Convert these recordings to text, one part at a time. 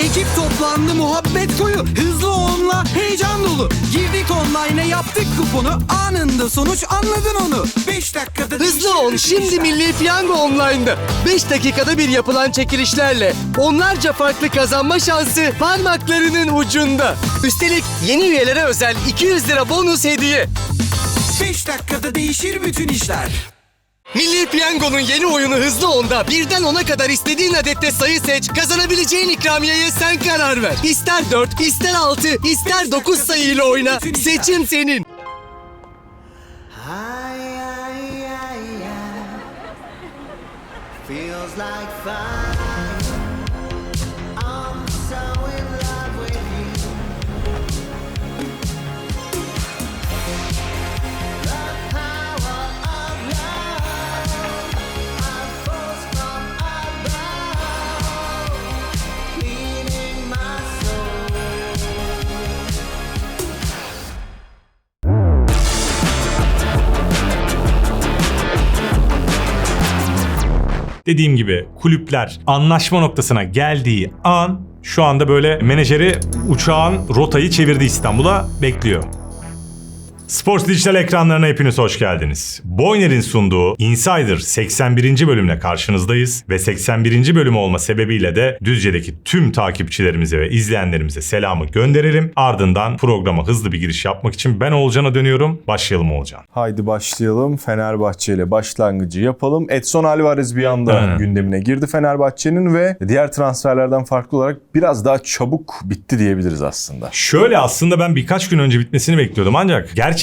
Ekip toplandı muhabbet koyu Hızlı onla heyecan dolu Girdik online'a yaptık kuponu Anında sonuç anladın onu 5 dakikada Hızlı bütün şimdi. Milli Piyango Online'da. 5 dakikada bir yapılan çekilişlerle onlarca farklı kazanma şansı parmaklarının ucunda. Üstelik yeni üyelere özel 200 lira bonus hediye. 5 dakikada değişir bütün işler Milli Piyango'nun yeni oyunu Hızlı Onda birden 10'a kadar istediğin adette sayı seç, kazanabileceğin ikramiyeye sen karar ver. İster 4, ister 6, ister 9 sayıyla oyna. Seçim senin. Dediğim gibi kulüpler anlaşma noktasına geldiği an şu anda böyle menajeri uçağın rotayı çevirdi İstanbul'a bekliyor. Sports Dijital ekranlarına hepiniz hoş geldiniz. Boyner'in sunduğu Insider 81. bölümle karşınızdayız ve 81. bölüm olma sebebiyle de Düzce'deki tüm takipçilerimize ve izleyenlerimize selamı gönderelim. Ardından programa hızlı bir giriş yapmak için ben Olcan'a dönüyorum. Başlayalım Olcan. Haydi başlayalım. Fenerbahçe ile başlangıcı yapalım. Edson Alvarez bir anda Aynen. gündemine girdi Fenerbahçe'nin ve diğer transferlerden farklı olarak biraz daha çabuk bitti diyebiliriz aslında. Şöyle aslında ben birkaç gün önce bitmesini bekliyordum ancak gerçekten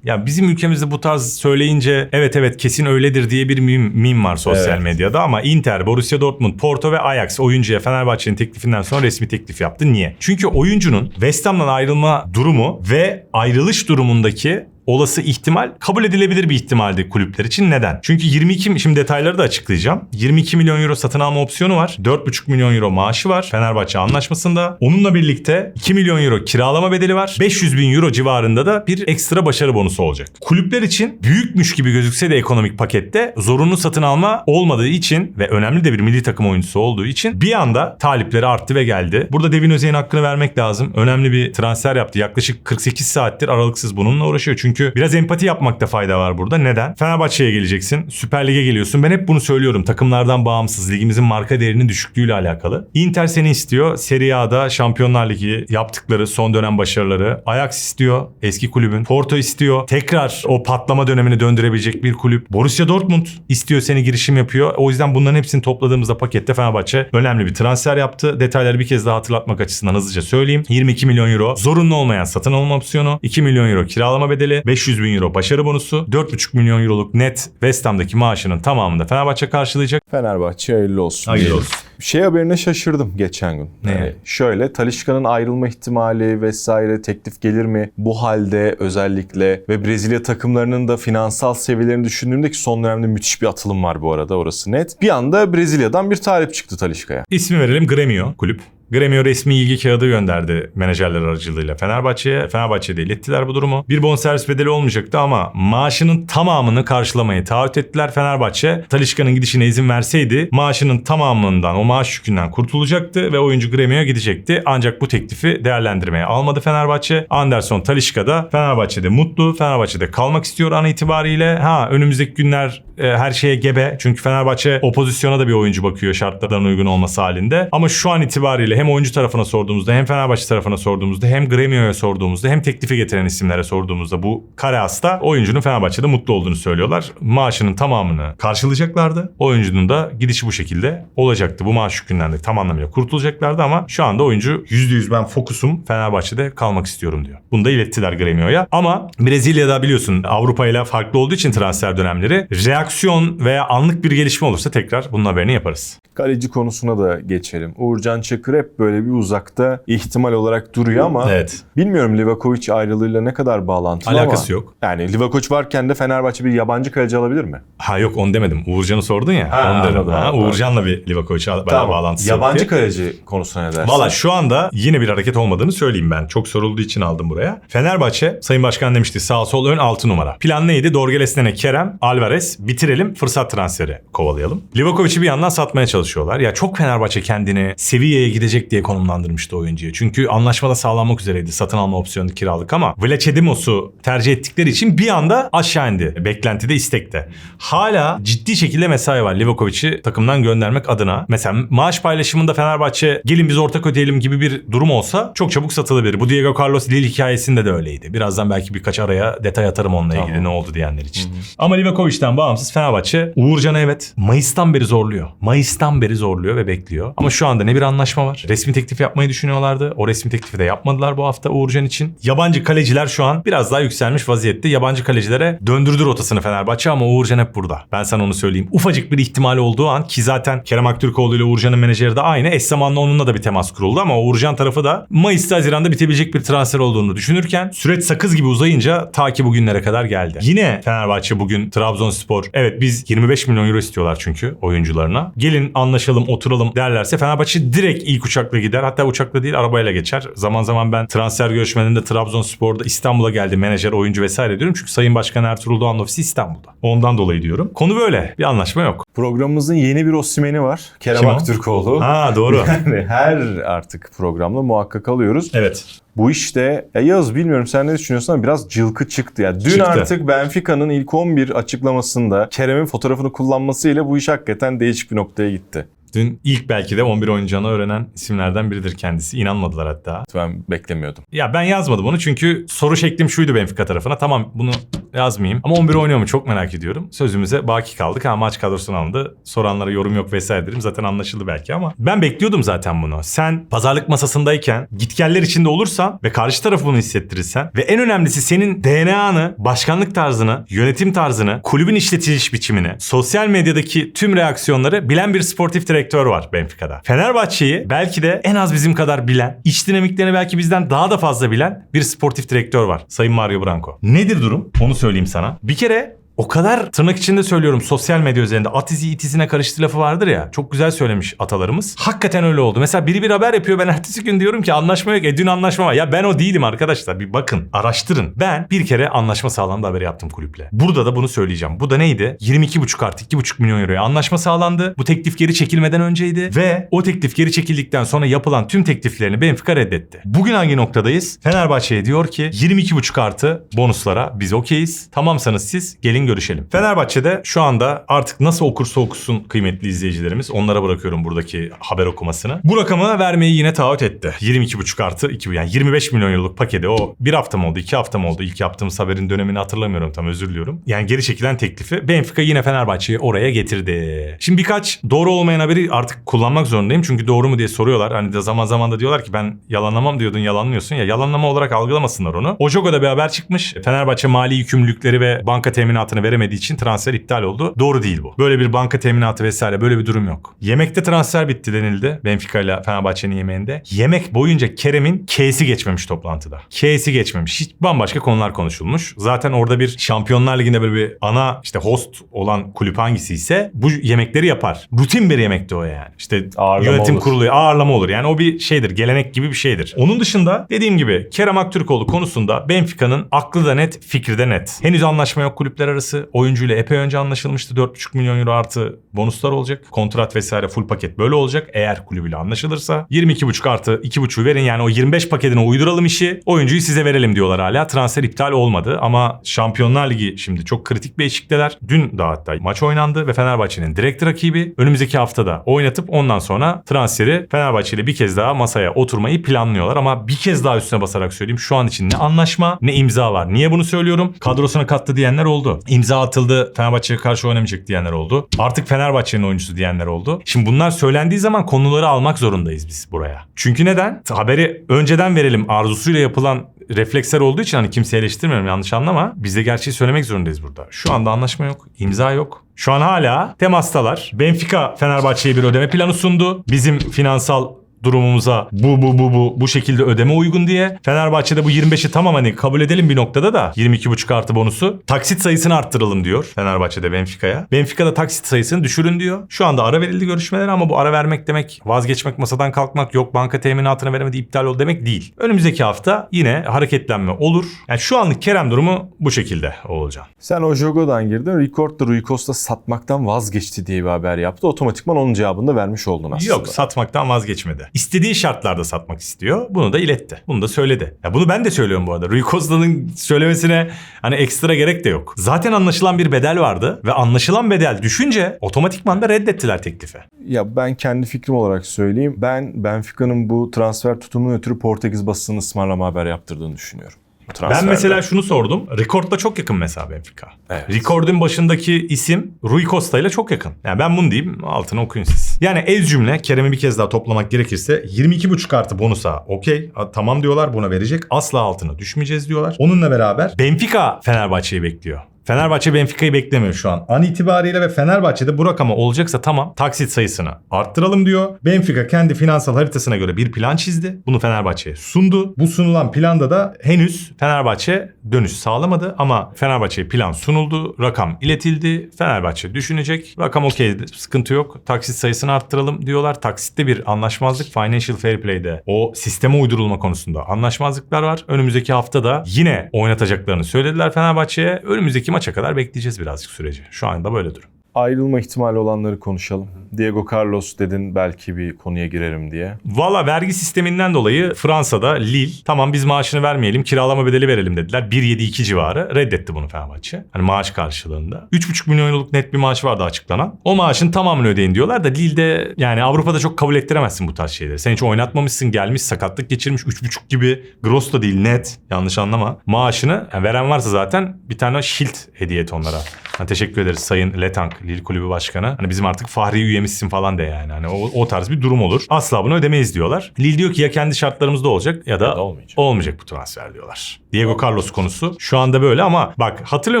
ya bizim ülkemizde bu tarz söyleyince evet evet kesin öyledir diye bir meme, meme var sosyal Evet. medyada ama Inter, Borussia Dortmund, Porto ve Ajax oyuncuya Fenerbahçe'nin teklifinden sonra resmi teklif yaptı. Niye? Çünkü oyuncunun West Ham'dan ayrılma durumu ve ayrılış durumundaki olası ihtimal kabul edilebilir bir ihtimaldi kulüpler için. Neden? Çünkü 22 şimdi detayları da açıklayacağım. 22 milyon euro satın alma opsiyonu var. 4,5 milyon euro maaşı var Fenerbahçe anlaşmasında. Onunla birlikte 2 milyon euro kiralama bedeli var. 500 bin euro civarında da bir ekstra başarı bonusu olacak. Kulüpler için büyükmüş gibi gözükse de ekonomik pakette zorunlu satın alma olmadığı için ve önemli de bir milli takım oyuncusu olduğu için bir anda talipleri arttı ve geldi. Burada Devin Özey'in hakkını vermek lazım. Önemli bir transfer yaptı. Yaklaşık 48 saattir aralıksız bununla uğraşıyor. Çünkü biraz empati yapmakta fayda var burada. Neden? Fenerbahçe'ye geleceksin. Süper Lig'e geliyorsun. Ben hep bunu söylüyorum. Takımlardan bağımsız. Ligimizin marka değerinin düşüklüğüyle alakalı. Inter seni istiyor. Serie A'da Şampiyonlar Ligi yaptıkları son dönem başarıları. Ajax istiyor. Eski kulübün. Porto istiyor. Tekrar o patlama dönemini döndürebilecek bir kulüp. Borussia Dortmund istiyor seni girişim yapıyor. O yüzden bunların hepsini topladığımızda pakette Fenerbahçe önemli bir transfer yaptı. Detayları bir kez daha hatırlatmak açısından hızlıca söyleyeyim. 22 milyon euro zorunlu olmayan satın alma opsiyonu. 2 milyon euro kiralama bedeli. 500 bin euro başarı bonusu. 4,5 milyon euroluk net West Ham'daki maaşının tamamını da Fenerbahçe karşılayacak. Fenerbahçe hayırlı olsun. Hayırlı olsun. Şey haberine şaşırdım geçen gün. Ne? Yani şöyle Talişka'nın ayrılma ihtimali vesaire teklif gelir mi? Bu halde özellikle ve Brezilya takımlarının da finansal seviyelerini düşündüğümde ki son dönemde müthiş bir atılım var bu arada orası net. Bir anda Brezilya'dan bir talip çıktı Talişka'ya. İsmi verelim Gremio kulüp. Gremio resmi ilgi kağıdı gönderdi menajerler aracılığıyla Fenerbahçe'ye. Fenerbahçe'de ilettiler bu durumu. Bir bonservis bedeli olmayacaktı ama maaşının tamamını karşılamayı taahhüt ettiler. Fenerbahçe Talişka'nın gidişine izin verseydi maaşının tamamından o maaş yükünden kurtulacaktı ve oyuncu Gremio'ya gidecekti. Ancak bu teklifi değerlendirmeye almadı Fenerbahçe. Anderson Talişka da Fenerbahçe'de mutlu. Fenerbahçe'de kalmak istiyor an itibariyle. Ha önümüzdeki günler e, her şeye gebe. Çünkü Fenerbahçe o pozisyona da bir oyuncu bakıyor şartlardan uygun olması halinde. Ama şu an itibariyle hem oyuncu tarafına sorduğumuzda hem Fenerbahçe tarafına sorduğumuzda hem Gremio'ya sorduğumuzda hem teklifi getiren isimlere sorduğumuzda bu kare hasta oyuncunun Fenerbahçe'de mutlu olduğunu söylüyorlar. Maaşının tamamını karşılayacaklardı. Oyuncunun da gidişi bu şekilde olacaktı. Bu maaş yükünden de tam anlamıyla kurtulacaklardı ama şu anda oyuncu %100 ben fokusum Fenerbahçe'de kalmak istiyorum diyor. Bunu da ilettiler Gremio'ya. Ama Brezilya'da biliyorsun Avrupa ile farklı olduğu için transfer dönemleri reaksiyon veya anlık bir gelişme olursa tekrar bunun haberini yaparız. Kaleci konusuna da geçelim. Uğurcan Çakır hep böyle bir uzakta ihtimal olarak duruyor ama Evet. bilmiyorum Livakovic ayrılığıyla ne kadar bağlantılı Alakası ama. yok. Yani Livakovic varken de Fenerbahçe bir yabancı kaleci alabilir mi? Ha yok onu demedim. Uğurcan'ı sordun ya. Ha, onu dedim. anladım, Ha. Uğurcan'la bir Livakovic'e bayağı bağlantısı yok Yabancı kaleci konusuna ne dersin? Valla şu anda yine bir hareket olmadığını söyleyeyim ben. Çok sorulduğu için aldım buraya. Fenerbahçe, Sayın Başkan demişti sağ sol ön 6 numara. Plan neydi? Dorgeles'ine Kerem, Alvarez bitirelim fırsat transferi kovalayalım. Livakovic'i bir yandan satmaya çalışıyorlar. Ya çok Fenerbahçe kendini seviyeye gidecek verecek diye konumlandırmıştı oyuncuyu. Çünkü anlaşmada sağlanmak üzereydi satın alma opsiyonu kiralık ama Vlachedimos'u tercih ettikleri için bir anda aşağı indi. Beklentide istekte. Hala ciddi şekilde mesai var Livakovic'i takımdan göndermek adına. Mesela maaş paylaşımında Fenerbahçe gelin biz ortak ödeyelim gibi bir durum olsa çok çabuk satılabilir. Bu Diego Carlos Lille hikayesinde de öyleydi. Birazdan belki birkaç araya detay atarım onunla ilgili ne oldu diyenler için. Ama Livakovic'den bağımsız Fenerbahçe Uğurcan'ı evet Mayıs'tan beri zorluyor. Mayıs'tan beri zorluyor ve bekliyor. Ama şu anda ne bir anlaşma var. Resmi teklif yapmayı düşünüyorlardı. O resmi teklifi de yapmadılar bu hafta Uğurcan için. Yabancı kaleciler şu an biraz daha yükselmiş vaziyette. Yabancı kalecilere döndürdü rotasını Fenerbahçe ama Uğurcan hep burada. Ben sana onu söyleyeyim. Ufacık bir ihtimal olduğu an ki zaten Kerem Aktürkoğlu ile Uğurcan'ın menajeri de aynı. Eş zamanlı onunla da bir temas kuruldu ama Uğurcan tarafı da Mayıs'ta Haziran'da bitebilecek bir transfer olduğunu düşünürken süreç sakız gibi uzayınca ta ki bugünlere kadar geldi. Yine Fenerbahçe bugün Trabzonspor evet biz 25 milyon euro istiyorlar çünkü oyuncularına. Gelin anlaşalım oturalım derlerse Fenerbahçe direkt ilk uçakla gider. Hatta uçakla değil arabayla geçer. Zaman zaman ben transfer görüşmelerinde Trabzonspor'da İstanbul'a geldi menajer, oyuncu vesaire diyorum. Çünkü Sayın Başkan Ertuğrul Doğan ofisi İstanbul'da. Ondan dolayı diyorum. Konu böyle. Bir anlaşma yok. Programımızın yeni bir Osimhen'i var. Kerem Kim o? Aktürkoğlu. Ha doğru. Yani her artık programda muhakkak alıyoruz. evet. Bu işte ya Yağız bilmiyorum sen ne düşünüyorsun ama biraz cılkı çıktı. Yani dün Çıktı. artık Benfica'nın ilk 11 açıklamasında Kerem'in fotoğrafını kullanmasıyla bu iş hakikaten değişik bir noktaya gitti. Dün ilk belki de 11 oynayacağını öğrenen isimlerden biridir kendisi. İnanmadılar hatta. Ben beklemiyordum. Ya ben yazmadım onu çünkü soru şeklim şuydu Benfica tarafına. Tamam bunu yazmayayım ama 11 oynuyor mu çok merak ediyorum. Sözümüze baki kaldık. Ha maç kadrosunu aldı. Soranlara yorum yok vesaire dedim. Zaten anlaşıldı belki ama ben bekliyordum zaten bunu. Sen pazarlık masasındayken gitgeller içinde olursan ve karşı tarafı bunu hissettirirsen ve en önemlisi senin DNA'nı, başkanlık tarzını, yönetim tarzını, kulübün işletiliş biçimini, sosyal medyadaki tüm reaksiyonları bilen bir sportif direktör var Benfica'da. Fenerbahçe'yi belki de en az bizim kadar bilen, iç dinamiklerini belki bizden daha da fazla bilen bir sportif direktör var. Sayın Mario Branco. Nedir durum? Onu söyleyeyim sana. Bir kere o kadar tırnak içinde söylüyorum sosyal medya üzerinde at izi it izine karıştı lafı vardır ya. Çok güzel söylemiş atalarımız. Hakikaten öyle oldu. Mesela biri bir haber yapıyor ben ertesi gün diyorum ki anlaşma yok. E dün anlaşma var. Ya ben o değilim arkadaşlar. Bir bakın araştırın. Ben bir kere anlaşma sağlandı haberi yaptım kulüple. Burada da bunu söyleyeceğim. Bu da neydi? 22,5 artı 2,5 milyon euroya anlaşma sağlandı. Bu teklif geri çekilmeden önceydi. Ve o teklif geri çekildikten sonra yapılan tüm tekliflerini Benfica reddetti. Bugün hangi noktadayız? Fenerbahçe'ye diyor ki 22,5 artı bonuslara biz okeyiz. Tamamsanız siz gelin görüşelim. Fenerbahçe'de şu anda artık nasıl okursa okusun kıymetli izleyicilerimiz. Onlara bırakıyorum buradaki haber okumasını. Bu rakamı vermeyi yine taahhüt etti. 22,5 artı 2 yani 25 milyon euroluk paketi o bir hafta mı oldu iki hafta mı oldu? İlk yaptığımız haberin dönemini hatırlamıyorum tam özür diliyorum. Yani geri çekilen teklifi Benfica yine Fenerbahçe'yi oraya getirdi. Şimdi birkaç doğru olmayan haberi artık kullanmak zorundayım. Çünkü doğru mu diye soruyorlar. Hani de zaman zaman da diyorlar ki ben yalanlamam diyordun yalanlıyorsun ya. Yalanlama olarak algılamasınlar onu. Ojogo'da bir haber çıkmış. Fenerbahçe mali yükümlülükleri ve banka teminatını veremediği için transfer iptal oldu. Doğru değil bu. Böyle bir banka teminatı vesaire böyle bir durum yok. Yemekte transfer bitti denildi. Benfica ile Fenerbahçe'nin yemeğinde. Yemek boyunca Kerem'in K'si geçmemiş toplantıda. K'si geçmemiş. Hiç bambaşka konular konuşulmuş. Zaten orada bir Şampiyonlar Ligi'nde böyle bir ana işte host olan kulüp hangisi ise bu yemekleri yapar. Rutin bir yemekti o yani. İşte Ağırlama yönetim olur. kurulu ağırlama olur. Yani o bir şeydir. Gelenek gibi bir şeydir. Onun dışında dediğim gibi Kerem Aktürkoğlu konusunda Benfica'nın aklı da net, fikri de net. Henüz anlaşma yok kulüpler arası. Oyuncuyla epey önce anlaşılmıştı. 4,5 milyon euro artı bonuslar olacak. Kontrat vesaire full paket böyle olacak. Eğer kulübüyle anlaşılırsa 22,5 artı 2,5'u verin. Yani o 25 paketine uyduralım işi. Oyuncuyu size verelim diyorlar hala. Transfer iptal olmadı ama Şampiyonlar Ligi şimdi çok kritik bir eşikteler. Dün da hatta maç oynandı ve Fenerbahçe'nin direkt rakibi önümüzdeki haftada oynatıp ondan sonra transferi Fenerbahçe ile bir kez daha masaya oturmayı planlıyorlar ama bir kez daha üstüne basarak söyleyeyim şu an için ne anlaşma ne imza var. Niye bunu söylüyorum? Kadrosuna kattı diyenler oldu. İmza atıldı Fenerbahçe'ye karşı oynamayacak diyenler oldu. Artık Fenerbahçe'nin oyuncusu diyenler oldu. Şimdi bunlar söylendiği zaman konuları almak zorundayız biz buraya. Çünkü neden? Haberi önceden verelim arzusuyla yapılan refleksler olduğu için hani kimseyi eleştirmiyorum yanlış anlama. Biz de gerçeği söylemek zorundayız burada. Şu anda anlaşma yok, imza yok. Şu an hala temastalar. Benfica Fenerbahçe'ye bir ödeme planı sundu. Bizim finansal durumumuza bu bu bu bu bu şekilde ödeme uygun diye. Fenerbahçe'de bu 25'i tamam hani kabul edelim bir noktada da 22,5 artı bonusu. Taksit sayısını arttıralım diyor Fenerbahçe'de Benfica'ya. Benfica'da taksit sayısını düşürün diyor. Şu anda ara verildi görüşmeler ama bu ara vermek demek vazgeçmek masadan kalkmak yok banka teminatını veremedi iptal ol demek değil. Önümüzdeki hafta yine hareketlenme olur. Yani şu anlık Kerem durumu bu şekilde olacak. Sen o Jogo'dan girdin. Record da Rui Costa satmaktan vazgeçti diye bir haber yaptı. Otomatikman onun cevabını da vermiş oldun aslında. Yok satmaktan vazgeçmedi. İstediği şartlarda satmak istiyor. Bunu da iletti. Bunu da söyledi. Ya bunu ben de söylüyorum bu arada. Rui Costa'nın söylemesine hani ekstra gerek de yok. Zaten anlaşılan bir bedel vardı ve anlaşılan bedel düşünce otomatikman da reddettiler teklifi. Ya ben kendi fikrim olarak söyleyeyim. Ben Benfica'nın bu transfer tutumundan ötürü Portekiz basını ısmarlama haber yaptırdığını düşünüyorum. Bu Ben transferde. mesela şunu sordum. Record'la çok yakın mesela Benfica. Evet. Record'un başındaki isim Rui Costa ile çok yakın. Yani ben bunu diyeyim altına okuyun siz. Yani ez cümle Kerem'i bir kez daha toplamak gerekirse 22,5 artı bonusa okey tamam diyorlar buna verecek. Asla altına düşmeyeceğiz diyorlar. Onunla beraber Benfica Fenerbahçe'yi bekliyor. Fenerbahçe Benfica'yı beklemiyor şu an. An itibariyle ve Fenerbahçe'de bu rakama olacaksa tamam taksit sayısını arttıralım diyor. Benfica kendi finansal haritasına göre bir plan çizdi. Bunu Fenerbahçe'ye sundu. Bu sunulan planda da henüz Fenerbahçe dönüş sağlamadı ama Fenerbahçe'ye plan sunuldu. Rakam iletildi. Fenerbahçe düşünecek. Rakam okey sıkıntı yok. Taksit sayısını arttıralım diyorlar. Taksitte bir anlaşmazlık Financial Fair Play'de o sisteme uydurulma konusunda anlaşmazlıklar var. Önümüzdeki hafta da yine oynatacaklarını söylediler Fenerbahçe'ye. Önümüzdeki maça kadar bekleyeceğiz birazcık süreci. Şu anda böyle durum. Ayrılma ihtimali olanları konuşalım. Diego Carlos dedin belki bir konuya girerim diye. Valla vergi sisteminden dolayı Fransa'da Lille tamam biz maaşını vermeyelim kiralama bedeli verelim dediler. 1.72 civarı reddetti bunu Fenerbahçe. Hani maaş karşılığında. 3.5 milyon euroluk net bir maaş vardı açıklanan. O maaşın tamamını ödeyin diyorlar da Lille'de yani Avrupa'da çok kabul ettiremezsin bu tarz şeyleri. Sen hiç oynatmamışsın gelmiş sakatlık geçirmiş 3.5 gibi gross da değil net yanlış anlama. Maaşını yani veren varsa zaten bir tane shield hediye et onlara. Ha, teşekkür ederiz Sayın Letang Lille Kulübü Başkanı. Hani bizim artık fahri üyemizsin falan de yani. Hani o, o tarz bir durum olur. Asla bunu ödemeyiz diyorlar. Lille diyor ki ya kendi şartlarımızda olacak ya da, Ya da olmayacak. olmayacak bu transfer diyorlar. Diego Carlos konusu şu anda böyle ama bak hatırlıyor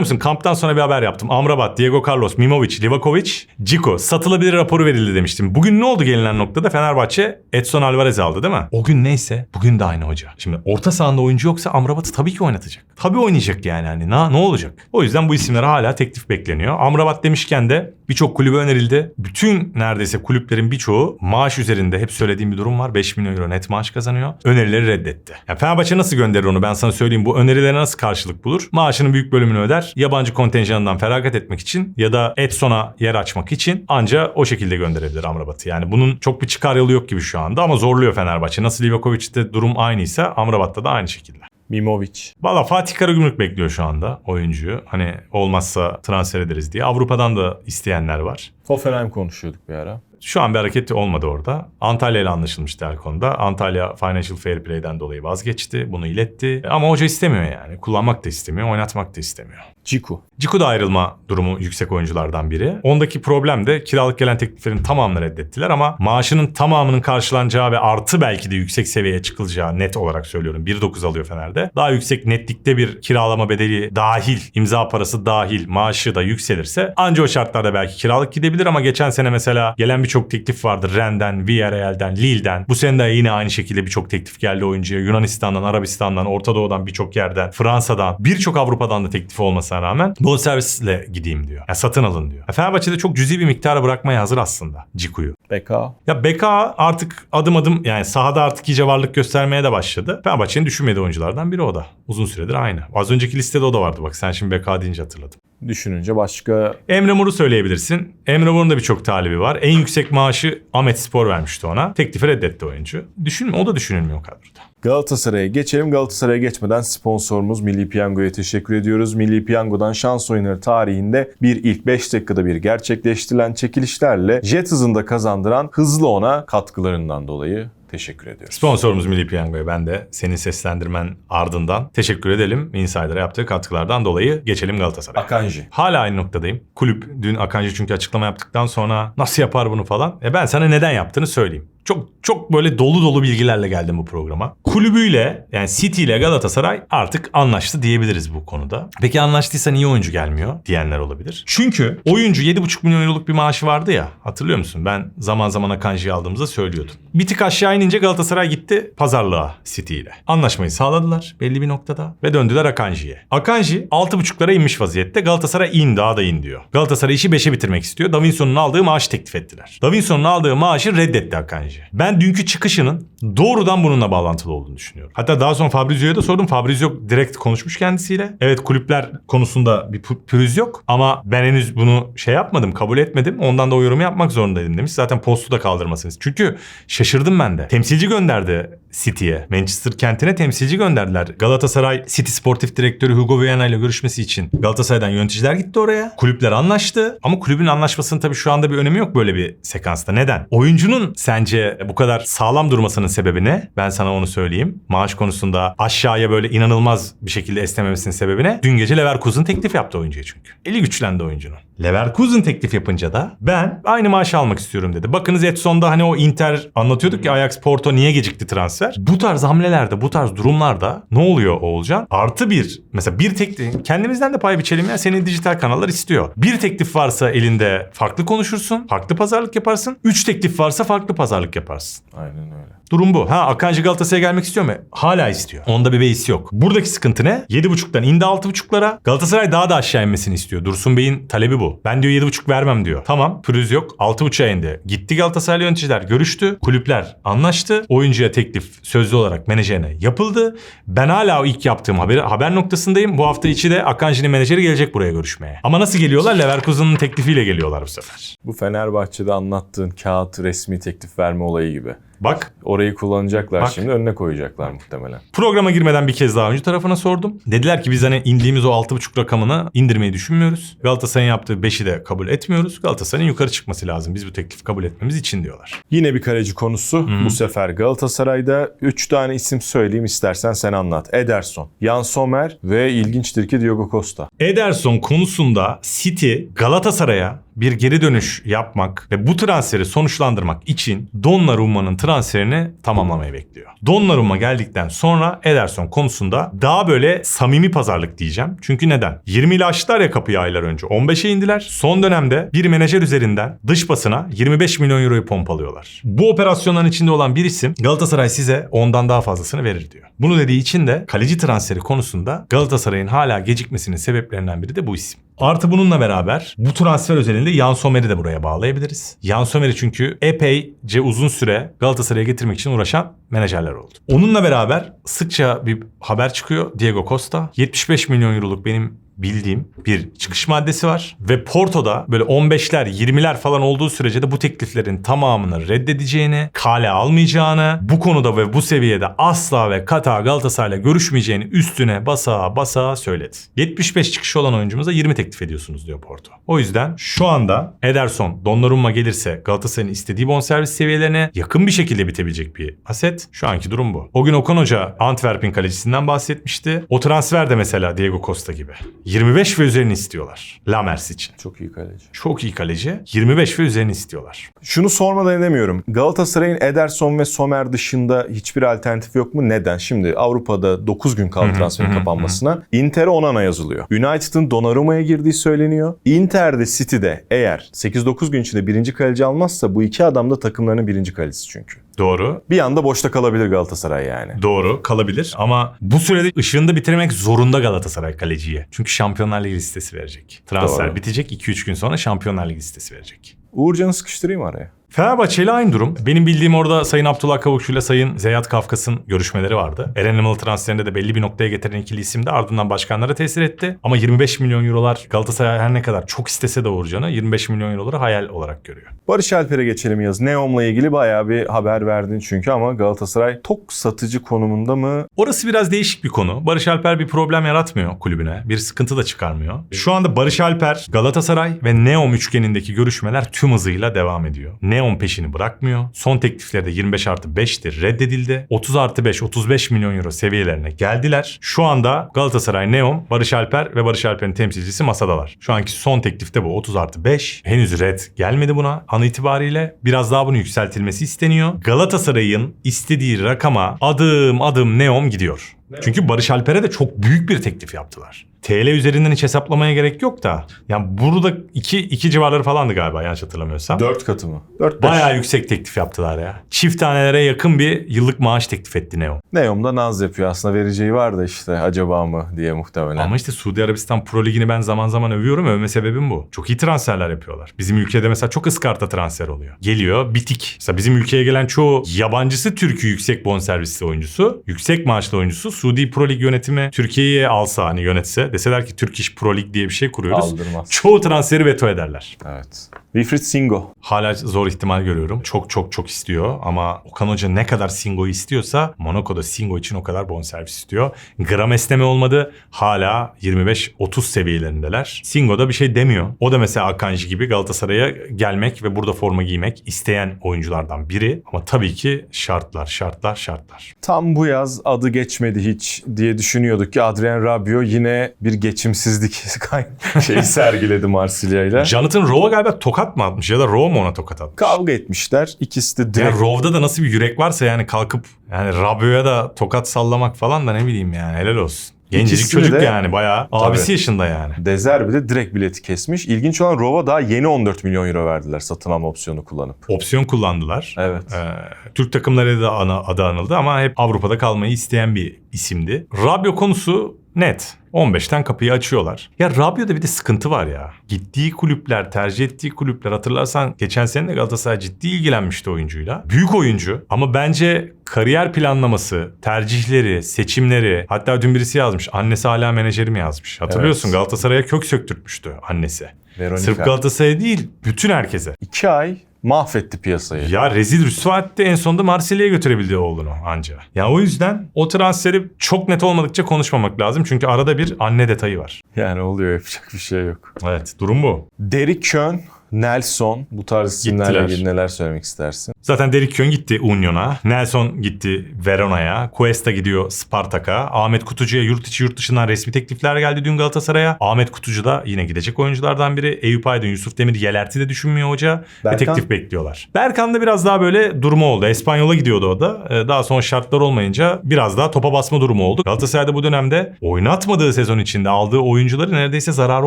musun kamptan sonra bir haber yaptım. Amrabat, Diego Carlos, Mimovic, Livakovic, Cico satılabilir raporu verildi demiştim. Bugün ne oldu gelinen noktada? Fenerbahçe Edson Alvarez aldı değil mi? O gün neyse bugün de aynı hoca. Şimdi orta sahanda oyuncu yoksa Amrabat'ı tabii ki oynatacak. Tabii oynayacak yani hani ne, ne olacak? O yüzden bu isimlere hala teklif bekleniyor. Amrabat demişken de birçok kulübe önerildi. Bütün neredeyse kulüplerin birçoğu maaş üzerinde hep söylediğim bir durum var. 5 milyon euro net maaş kazanıyor. Önerileri reddetti. Ya Fenerbahçe nasıl gönderir onu ben sana söyleyeyim. Bu önerilere nasıl karşılık bulur? Maaşının büyük bölümünü öder. Yabancı kontenjanından feragat etmek için ya da Edson'a yer açmak için anca o şekilde gönderebilir Amrabat'ı. Yani bunun çok bir çıkar yolu yok gibi şu anda ama zorluyor Fenerbahçe. Nasıl Livakovic'te durum aynıysa Amrabat'ta da aynı şekilde. Mimovic. Valla Fatih Karagümrük bekliyor şu anda oyuncuyu. Hani olmazsa transfer ederiz diye. Avrupa'dan da isteyenler var. Hoffenheim konuşuyorduk bir ara. Şu an bir hareket olmadı orada. Antalya ile anlaşılmıştı her konuda. Antalya Financial Fair Play'den dolayı vazgeçti. Bunu iletti. Ama hoca istemiyor yani. Kullanmak da istemiyor, oynatmak da istemiyor. Ciku. Ciku da ayrılma durumu yüksek oyunculardan biri. Ondaki problem de kiralık gelen tekliflerin tamamını reddettiler ama maaşının tamamının karşılanacağı ve artı belki de yüksek seviyeye çıkılacağı net olarak söylüyorum. 1.9 alıyor Fener'de. Daha yüksek netlikte bir kiralama bedeli dahil, imza parası dahil, maaşı da yükselirse anca o şartlarda belki kiralık gidebilir ama geçen sene mesela gelen birçok teklif vardı. Rennes'den, Villarreal'den, Lille'den. Bu sene de yine aynı şekilde birçok teklif geldi oyuncuya. Yunanistan'dan, Arabistan'dan, Orta Doğu'dan birçok yerden, Fransa'dan, birçok Avrupa'dan da teklif olmasına rağmen bonservisle gideyim diyor. Yani satın alın diyor. Ya Fenerbahçe'de çok cüzi bir miktara bırakmaya hazır aslında Ciku'yu. Beka. Ya Beka artık adım adım yani sahada artık iyice varlık göstermeye de başladı. Fenerbahçe'nin düşünmediği oyunculardan biri o da. Uzun süredir aynı. Az önceki listede o da vardı bak sen şimdi Beka deyince hatırladım. Düşününce başka Emre Mor'u söyleyebilirsin. Emre Mor'un da birçok talibi var. En yüksek maaşı Ahmet Spor vermişti ona. Teklifi reddetti oyuncu. Düşünme, o da düşünülmüyor kadroda. Galatasaray'a geçelim. Galatasaray'a geçmeden sponsorumuz Milli Piyango'ya teşekkür ediyoruz. Milli Piyango'dan şans oyunları tarihinde bir ilk 5 dakikada bir gerçekleştirilen çekilişlerle jet hızında kazandıran hızlı ona katkılarından dolayı teşekkür ediyoruz. Sponsorumuz Milli Piyango'ya ben de senin seslendirmen ardından teşekkür edelim. Insider'a yaptığı katkılardan dolayı geçelim Galatasaray'a. Akanji. Hala aynı noktadayım. Kulüp dün Akanji çünkü açıklama yaptıktan sonra nasıl yapar bunu falan. E ben sana neden yaptığını söyleyeyim. Çok çok böyle dolu dolu bilgilerle geldim bu programa. Kulübüyle yani City ile Galatasaray artık anlaştı diyebiliriz bu konuda. Peki anlaştıysa niye oyuncu gelmiyor diyenler olabilir. Çünkü oyuncu 7,5 milyon euroluk bir maaşı vardı ya hatırlıyor musun? Ben zaman zaman Akanji'yi aldığımızda söylüyordum. Bir tık aşağı inince Galatasaray gitti pazarlığa City ile. Anlaşmayı sağladılar belli bir noktada ve döndüler Akanji'ye. Akanji 6,5'lara inmiş vaziyette. Galatasaray in daha da in diyor. Galatasaray işi 5'e bitirmek istiyor. Davinson'un aldığı maaşı teklif ettiler. Davinson'un aldığı maaşı reddetti Akanji. Menajı. Ben dünkü çıkışının doğrudan bununla bağlantılı olduğunu düşünüyorum. Hatta daha sonra Fabrizio'ya da sordum. Fabrizio direkt konuşmuş kendisiyle. Evet kulüpler konusunda bir pü- pürüz yok ama ben henüz bunu şey yapmadım, kabul etmedim. Ondan da o yorumu yapmak zorundaydım demiş. Zaten postu da kaldırmasınız. Çünkü şaşırdım ben de. Temsilci gönderdi City'ye. Manchester kentine temsilci gönderdiler. Galatasaray City Sportif Direktörü Hugo Viana ile görüşmesi için Galatasaray'dan yöneticiler gitti oraya. Kulüpler anlaştı ama kulübün anlaşmasının tabii şu anda bir önemi yok böyle bir sekansta. Neden? Oyuncunun sence bu kadar sağlam durmasının sebebi ne? Ben sana onu söyleyeyim. Maaş konusunda aşağıya böyle inanılmaz bir şekilde esnememesinin sebebi ne? Dün gece Leverkusen teklif yaptı oyuncuya çünkü. Eli güçlendi oyuncunun. Leverkusen teklif yapınca da ben aynı maaşı almak istiyorum dedi. Bakınız Edson'da hani o Inter anlatıyorduk ya Ajax Porto niye gecikti transfer? Bu tarz hamlelerde, bu tarz durumlarda ne oluyor Oğulcan? Artı bir, mesela bir teklif, kendimizden de pay biçelim ya senin dijital kanallar istiyor. Bir teklif varsa elinde farklı konuşursun, farklı pazarlık yaparsın. Üç teklif varsa farklı pazarlık yaparsın. Aynen öyle. Durum bu. Ha Akanji Galatasaray'a gelmek istiyor mu? Hala istiyor. Onda bir beis yok. Buradaki sıkıntı ne? 7.5'tan indi 6.5'lara. Galatasaray daha da aşağı inmesini istiyor. Dursun Bey'in talebi bu. Ben diyor 7.5 vermem diyor. Tamam pürüz yok. 6.5'a indi. Gitti Galatasaraylı yöneticiler görüştü. Kulüpler anlaştı. Oyuncuya teklif sözlü olarak menajerine yapıldı. Ben hala o ilk yaptığım haber, haber noktasındayım. Bu hafta içi de Akanji'nin menajeri gelecek buraya görüşmeye. Ama nasıl geliyorlar? Leverkusen'ın teklifiyle geliyorlar bu sefer. Bu Fenerbahçe'de anlattığın kağıt resmi teklif verme olayı gibi. Bak Orayı kullanacaklar Bak. şimdi önüne koyacaklar muhtemelen. Programa girmeden bir kez daha oyuncu tarafına sordum. Dediler ki biz hani indiğimiz o 6.5 rakamını indirmeyi düşünmüyoruz. Galatasaray'ın yaptığı 5'i de kabul etmiyoruz. Galatasaray'ın yukarı çıkması lazım biz bu teklifi kabul etmemiz için diyorlar. Yine bir kaleci konusu. Bu sefer Galatasaray'da 3 tane isim söyleyeyim istersen sen anlat. Ederson, Jan Sommer ve ilginçtir ki Diogo Costa. Ederson konusunda City Galatasaray'a bir geri dönüş yapmak ve bu transferi sonuçlandırmak için Donnarumma'nın transferini tamamlamayı bekliyor. Donnarumma geldikten sonra Ederson konusunda daha böyle samimi pazarlık diyeceğim. Çünkü neden? 20 ile açtılar ya kapıyı aylar önce. 15'e indiler. Son dönemde bir menajer üzerinden dış basına 25 milyon euroyu pompalıyorlar. Bu operasyonların içinde olan bir isim Galatasaray size ondan daha fazlasını verir diyor. Bunu dediği için de kaleci transferi konusunda Galatasaray'ın hala gecikmesinin sebeplerinden biri de bu isim. Artı bununla beraber bu transfer özelinde Jan Sommer'i de buraya bağlayabiliriz. Jan Sommer'i çünkü epeyce uzun süre Galatasaray'a getirmek için uğraşan menajerler oldu. Onunla beraber sıkça bir haber çıkıyor. Diego Costa 75 milyon euroluk benim bildiğim bir çıkış maddesi var. Ve Porto'da böyle 15'ler 20'ler falan olduğu sürece de bu tekliflerin tamamını reddedeceğini, kale almayacağını, bu konuda ve bu seviyede asla ve kata Galatasaray'la görüşmeyeceğini üstüne basa basa söyledi. 75 çıkışı olan oyuncumuza 20 teklif ediyorsunuz diyor Porto. O yüzden şu anda Ederson, Donnarumma gelirse Galatasaray'ın istediği bonservis seviyelerine yakın bir şekilde bitebilecek bir aset. Şu anki durum bu. O gün Okan Hoca Antwerp'in kalecisinden bahsetmişti. O transfer de mesela Diego Costa gibi. 25 ve üzerini istiyorlar. Lamers için. Çok iyi kaleci. Çok iyi kaleci. 25 ve üzerini istiyorlar. Şunu sormadan edemiyorum. Galatasaray'ın Ederson ve Sommer dışında hiçbir alternatif yok mu? Neden? Şimdi Avrupa'da 9 gün kaldı transferin kapanmasına. Inter'e Onana yazılıyor. United'ın Donnarumma'ya girdiği söyleniyor. Inter'de City'de eğer 8-9 gün içinde birinci kaleci almazsa bu iki adam da takımlarının birinci kalecisi çünkü. Doğru. Bir anda boşta kalabilir Galatasaray yani. Doğru kalabilir ama bu sürede ışığında bitirmek zorunda Galatasaray kaleciye. Çünkü Şampiyonlar Ligi listesi verecek. Transfer Doğru. bitecek 2-3 gün sonra Şampiyonlar Ligi listesi verecek. Uğurcan'ı sıkıştırayım araya. Fenerbahçe ile aynı durum. Benim bildiğim orada Sayın Abdullah Kavukçu ile Sayın Zeyat Kafkas'ın görüşmeleri vardı. Eren Elmalı transferinde de belli bir noktaya getiren ikili isim de ardından başkanlara tesir etti. Ama 25 milyon eurolar Galatasaray her ne kadar çok istese de Uğurcan'ı 25 milyon euroları hayal olarak görüyor. Barış Alper'e geçelim yaz. Neom'la ilgili bayağı bir haber verdin çünkü ama Galatasaray tok satıcı konumunda mı? Orası biraz değişik bir konu. Barış Alper bir problem yaratmıyor kulübüne. Bir sıkıntı da çıkarmıyor. Şu anda Barış Alper, Galatasaray ve Neom üçgenindeki görüşmeler tüm hızıyla devam ediyor. Neom peşini bırakmıyor. Son teklifleri de 25 artı 5'tir reddedildi. 30 artı 5, 35 milyon euro seviyelerine geldiler. Şu anda Galatasaray, Neom, Barış Alper ve Barış Alper'in temsilcisi masadalar. Şu anki son teklifte bu 30 artı 5. Henüz red gelmedi buna an itibariyle. Biraz daha bunun yükseltilmesi isteniyor. Galatasaray'ın istediği rakama adım adım Neom gidiyor. Çünkü Barış Alper'e de çok büyük bir teklif yaptılar. TL üzerinden hiç hesaplamaya gerek yok da. Yani burada 2 2 civarları falandı galiba yanlış hatırlamıyorsam. 4 katı mı? 4 Bayağı yüksek teklif yaptılar ya. Çift tanelere yakın bir yıllık maaş teklif etti Neo. Neom'da naz yapıyor. Aslında vereceği var da işte acaba mı diye muhtemelen. Ama işte Suudi Arabistan Pro Ligi'ni ben zaman zaman övüyorum. Övme sebebim bu. Çok iyi transferler yapıyorlar. Bizim ülkede mesela çok ıskarta transfer oluyor. Geliyor bitik. Mesela bizim ülkeye gelen çoğu yabancısı Türk'ü yüksek bonservisli oyuncusu. Yüksek maaşlı oyuncusu. Suudi Pro Lig yönetimi Türkiye'yi alsa hani yönetse. Deseler ki Türk İş Pro Lig diye bir şey kuruyoruz. Aldırmaz. Çoğu transferi veto ederler. Evet. Wilfried Singo. Hala zor ihtimal görüyorum. Çok çok çok istiyor ama Okan Hoca ne kadar Singo'yu istiyorsa Monaco'da Singo için o kadar bonservis istiyor. Gram esneme olmadı. Hala 25-30 seviyelerindeler. Singo da bir şey demiyor. O da mesela Akanji gibi Galatasaray'a gelmek ve burada forma giymek isteyen oyunculardan biri. Ama tabii ki şartlar, şartlar, şartlar. Tam bu yaz adı geçmedi hiç diye düşünüyorduk ki Adrien Rabiot yine bir geçimsizlik şeyi sergiledi Marsilya'yla. Jonathan Rowe galiba tokat mı atmış ya da Rowe mu ona tokat atmış? Kavga etmişler. İkisi de direkt Rove'da da nasıl bir yürek varsa yani kalkıp yani Rabiot'a da tokat sallamak falan da ne bileyim yani helal olsun. Gencecik İkisini çocuk de- yani bayağı abisi yaşında yani. Dezerbi de direkt bileti kesmiş. İlginç olan Rova daha yeni 14 milyon euro verdiler satın alma opsiyonu kullanıp. Opsiyon kullandılar. Evet. Ee, Türk takımları da ana, adı anıldı ama hep Avrupa'da kalmayı isteyen bir isimdi. Rabio konusu net. 15'ten kapıyı açıyorlar. Ya Rabio'da bir de sıkıntı var ya. Gittiği kulüpler, tercih ettiği kulüpler hatırlarsan geçen sene de Galatasaray ciddi ilgilenmişti oyuncuyla. Büyük oyuncu ama bence kariyer planlaması, tercihleri, seçimleri hatta dün birisi yazmış. Annesi hala menajerim yazmış. Hatırlıyorsun Evet. Galatasaray'a kök söktürtmüştü annesi. Veronica. Sırf Galatasaray'a değil bütün herkese. İki ay mahvetti piyasayı. Ya rezil rüsva etti en sonunda Marsilya'ya götürebildi oğlunu anca. Ya o yüzden o transferi çok net olmadıkça konuşmamak lazım. Çünkü arada bir anne detayı var. Yani oluyor yapacak bir şey yok. Evet durum bu. Derek Kön, Nelson bu tarz isimlerle Gittiler. ilgili neler söylemek istersin? Zaten Derek Kön gitti Union'a. Nelson gitti Verona'ya. Cuesta gidiyor Spartak'a. Ahmet Kutucu'ya yurt içi yurt dışından resmi teklifler geldi dün Galatasaray'a. Ahmet Kutucu da yine gidecek oyunculardan biri. Eyüp Aydın, Yusuf Demir, Yelerti de düşünmüyor hoca. Ve Berkan? teklif bekliyorlar. Berkan da biraz daha böyle durumu oldu. Espanyol'a gidiyordu o da. Ee, Daha sonra şartlar olmayınca biraz daha topa basma durumu oldu. Galatasaray'da bu dönemde oynatmadığı sezon içinde aldığı oyuncuları neredeyse zararı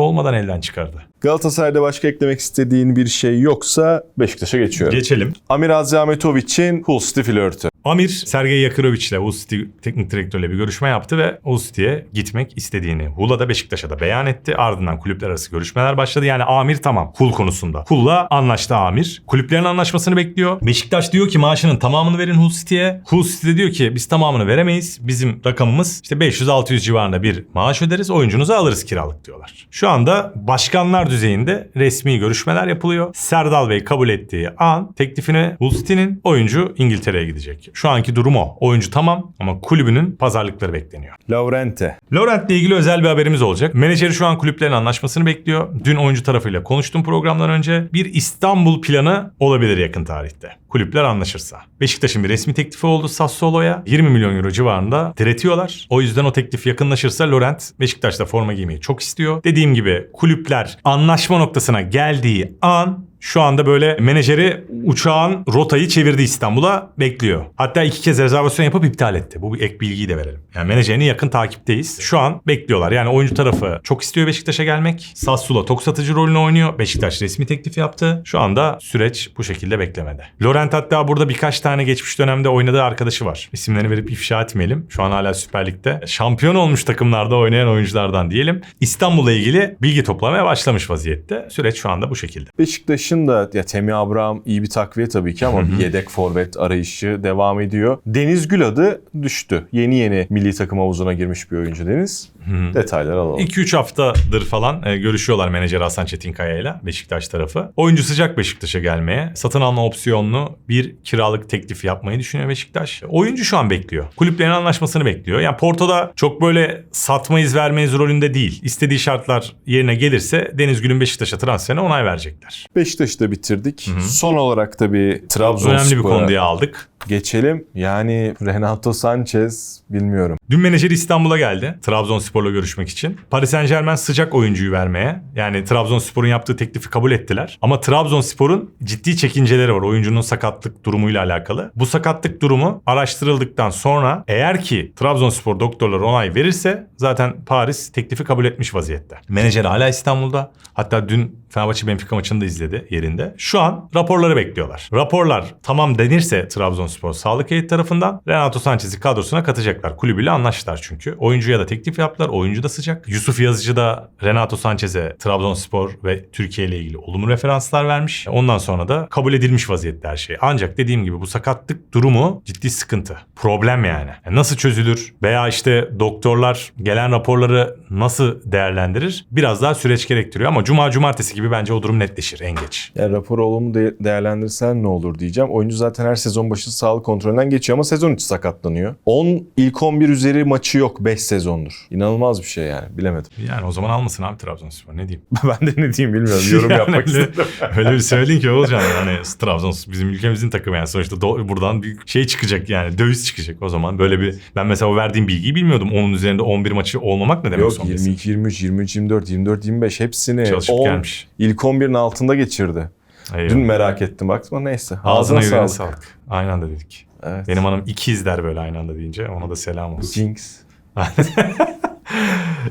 olmadan elden çıkardı. Galatasaray'da başka eklemek istediğin bir şey yoksa Beşiktaş'a geçiyorum. Geçelim. Amir Azrametovic'in Hull City flörtü. Amir Sergey Yakirovic'le Ulsti teknik direktörle bir görüşme yaptı ve Ulsti'ye gitmek istediğini Hul'a da Beşiktaş'a da beyan etti. Ardından kulüpler arası görüşmeler başladı. Yani Amir tamam Hul konusunda. Hul'la anlaştı Amir. Kulüplerin anlaşmasını bekliyor. Beşiktaş diyor ki maaşının tamamını verin Hull City'ye. Hull City de diyor ki biz tamamını veremeyiz. Bizim rakamımız işte 500-600 civarında bir maaş öderiz. Oyuncunuzu alırız kiralık diyorlar. Şu anda başkanlar düzeyinde resmi görüşmeler yapılıyor. Serdal Bey kabul ettiği an teklifine Hull oyuncu İngiltere'ye gidecek. Şu anki durum o. Oyuncu tamam ama kulübünün pazarlıkları bekleniyor. Laurente. Laurent'le ilgili özel bir haberimiz olacak. Menajeri şu an kulüplerin anlaşmasını bekliyor. Dün oyuncu tarafıyla konuştum programdan önce. Bir İstanbul planı olabilir yakın tarihte. Kulüpler anlaşırsa. Beşiktaş'ın bir resmi teklifi oldu Sassuolo'ya. 20 milyon euro civarında diretiyorlar. O yüzden o teklif yakınlaşırsa Laurent Beşiktaş'ta forma giymeyi çok istiyor. Dediğim gibi kulüpler anlaşma noktasına geldiği an şu anda böyle menajeri uçağın rotayı çevirdi İstanbul'a bekliyor. Hatta iki kez rezervasyon yapıp iptal etti. Bu bir ek bilgiyi de verelim. Yani menajerini yakın takipteyiz. Şu an bekliyorlar. Yani oyuncu tarafı çok istiyor Beşiktaş'a gelmek. Sassuolo tok satıcı rolünü oynuyor. Beşiktaş resmi teklif yaptı. Şu anda süreç bu şekilde beklemede. Laurent hatta burada birkaç tane geçmiş dönemde oynadığı arkadaşı var. İsimlerini verip ifşa etmeyelim. Şu an hala Süper Lig'de. Şampiyon olmuş takımlarda oynayan oyunculardan diyelim. İstanbul'la ilgili bilgi toplamaya başlamış vaziyette. Süreç şu anda bu şekilde. Beşiktaş'ın da ya Temi Abraham iyi bir takviye tabii ki ama bir yedek forvet arayışı devam ediyor. Deniz Gül adı düştü. Yeni yeni milli takım havuzuna girmiş bir oyuncu Deniz. Detaylar alalım. 2-3 haftadır falan e, görüşüyorlar menajer Hasan Çetinkaya ile Beşiktaş tarafı. Oyuncu sıcak Beşiktaş'a gelmeye. Satın alma opsiyonlu bir kiralık teklif yapmayı düşünüyor Beşiktaş. Oyuncu şu an bekliyor. Kulüplerin anlaşmasını bekliyor. Yani Porto'da çok böyle satmayız vermeyiz rolünde değil. İstediği şartlar yerine gelirse Deniz Gül'ün Beşiktaş'a transferine onay verecekler. Beşiktaş'ı da bitirdik. Son olarak tabii Trabzonspor'a Önemli bir konu diye aldık. Geçelim. Yani Renato Sanchez bilmiyorum. Dün menajeri İstanbul'a geldi Trabzonspor'la görüşmek için. Paris Saint Germain sıcak oyuncuyu vermeye. Yani Trabzonspor'un yaptığı teklifi kabul ettiler. Ama Trabzonspor'un ciddi çekinceleri var oyuncunun sakatlık durumuyla alakalı. Bu sakatlık durumu araştırıldıktan sonra eğer ki Trabzonspor doktorları onay verirse zaten Paris teklifi kabul etmiş vaziyette. Menajer hala İstanbul'da. Hatta dün Fenerbahçe Benfica maçını da izledi yerinde. Şu an raporları bekliyorlar. Raporlar tamam denirse Trabzonspor sağlık heyeti tarafından Renato Sanchez'i kadrosuna katacaklar. Kulübüyle anlaştılar çünkü. Oyuncuya da teklif yaptılar. Oyuncu da sıcak. Yusuf Yazıcı da Renato Sanchez'e Trabzonspor ve Türkiye ile ilgili olumlu referanslar vermiş. Ondan sonra da kabul edilmiş vaziyette her şey. Ancak dediğim gibi bu sakatlık durumu ciddi sıkıntı. Problem yani. Yani Nasıl çözülür veya işte doktorlar gelen raporları nasıl değerlendirir? Biraz daha süreç gerektiriyor ama cuma cumartesi gibi bence o durum netleşir en geç. Yani raporu olumlu de- ne olur diyeceğim. Oyuncu zaten her sezon başı sağlık kontrolünden geçiyor ama sezon içi sakatlanıyor. 10 ilk 11 üzeri maçı yok 5 sezondur. İnanılmaz bir şey yani bilemedim. Yani o zaman almasın abi Trabzonspor ne diyeyim. ben de ne diyeyim bilmiyorum. Yorum Yani yapmak öyle- istedim. Öyle bir söyledin ki Oğuzcan yani Trabzonspor bizim ülkemizin takımı yani sonuçta do- buradan bir şey çıkacak yani döviz çıkacak o zaman böyle bir ben mesela o verdiğim bilgiyi bilmiyordum. Onun üzerinde 11 maçı olmamak ne demek Yok son 22, 23, 23, 24, 24, 25 hepsini Çalışıp 10 gelmiş. ilk 11'in altında geçirdi. Eyvallah. Dün merak ettim baktım ama neyse. Ağzına Ağzına sağlık. sağlık. Aynı anda dedik. Evet. Benim hanım iki izler böyle aynı anda deyince ona da selam olsun. Jinx.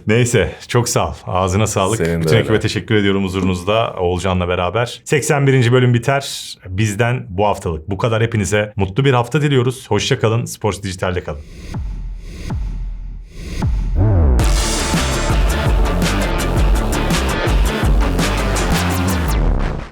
Neyse çok sağ ol. Ağzına sağlık. Senin Bütün ekibe teşekkür ediyorum huzurunuzda Oğulcan'la beraber. 81. bölüm biter. Bizden bu haftalık bu kadar hepinize mutlu bir hafta diliyoruz. Hoşça kalın. Sports Dijital'de kalın.